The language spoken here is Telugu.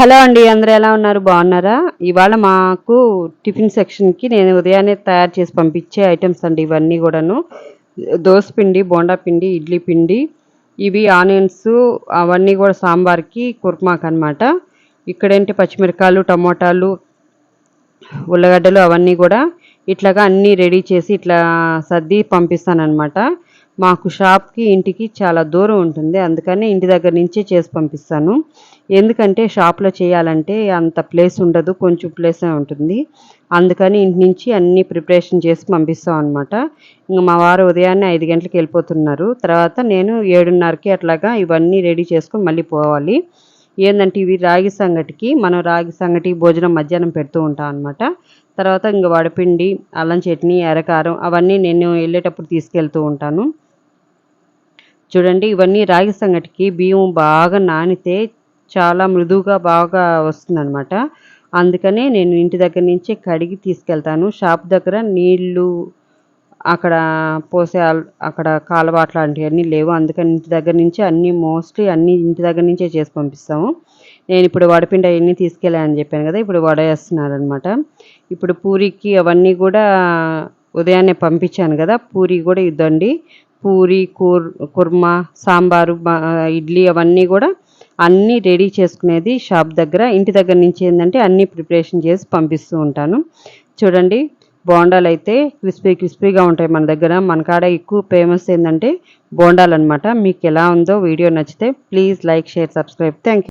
హలో అండి అందరూ ఎలా ఉన్నారు? బాగున్నారా? ఇవాళ మాకు టిఫిన్ సెక్షన్కి నేను ఉదయాన్నే తయారు చేసి పంపించే ఐటమ్స్ అండి ఇవన్నీ కూడాను. దోశ పిండి బోండా పిండి ఇడ్లీ పిండి ఇవి ఆనియన్స్ అవన్నీ కూడా సాంబార్కి కుర్మాకు అనమాట ఇక్కడేంటి పచ్చిమిరకాయలు టమోటాలు ఉల్లగడ్డలు అవన్నీ కూడా ఇట్లాగా అన్నీ రెడీ చేసి ఇట్లా సర్ది పంపిస్తానమాట మాకు షాప్కి ఇంటికి చాలా దూరం ఉంటుంది. అందుకని ఇంటి దగ్గర నుంచే చేసి పంపిస్తాను. ఎందుకంటే షాప్లో చేయాలంటే అంత ప్లేస్ ఉండదు కొంచెం ప్లేసే ఉంటుంది. అందుకని ఇంటి నుంచి అన్నీ ప్రిపరేషన్ చేసి పంపిస్తాం అనమాట ఇంకా మా వారు ఉదయాన్నే ఐదు గంటలకు వెళ్ళిపోతున్నారు. తర్వాత నేను ఏడున్నరకి అట్లాగా ఇవన్నీ రెడీ చేసుకొని మళ్ళీ పోవాలి. ఏంటంటే ఇవి రాగి సంగటికి మనం రాగి సంగటి భోజనం మధ్యాహ్నం పెడుతూ ఉంటాం అనమాట తర్వాత ఇంక వడపిండి అల్లం చట్నీ ఎర్రకారం అవన్నీ నేను వెళ్ళేటప్పుడు తీసుకెళ్తూ ఉంటాను. చూడండి ఇవన్నీ రాగి సంగటికి బియ్యం బాగా నానితే చాలా మృదువుగా బాగా వస్తుందన్నమాట. అందుకనే నేను ఇంటి దగ్గర నుంచే కడిగి తీసుకెళ్తాను. షాప్ దగ్గర నీళ్ళు అక్కడ పోసే అక్కడ కాలువ అట్లాంటివన్నీ లేవు. అందుకని ఇంటి దగ్గర నుంచి అన్నీ మోస్ట్లీ అన్నీ ఇంటి దగ్గర నుంచే చేసి పంపిస్తాము. నేను ఇప్పుడు వడపిండి అవన్నీ తీసుకెళ్ళానని చెప్పాను కదా ఇప్పుడు వడ ఇప్పుడు పూరికి అవన్నీ కూడా ఉదయాన్నే పంపించాను కదా పూరి కూడా ఇద్దండి. పూరి కూర్ కుర్మా సాంబారు ఇడ్లీ అవన్నీ కూడా అన్నీ రెడీ చేసుకునేది షాప్ దగ్గర. ఇంటి దగ్గర నుంచి ఏంటంటే అన్నీ ప్రిపరేషన్ చేసి పంపిస్తూ ఉంటాను. చూడండి బోండాలు అయితే క్రిస్పీ క్రిస్పీగా ఉంటాయి మన దగ్గర. మన కాడ ఎక్కువ ఫేమస్ ఏంటంటే బోండాలు అనమాట మీకు ఎలా ఉందో వీడియో నచ్చితే please like share subscribe. Thank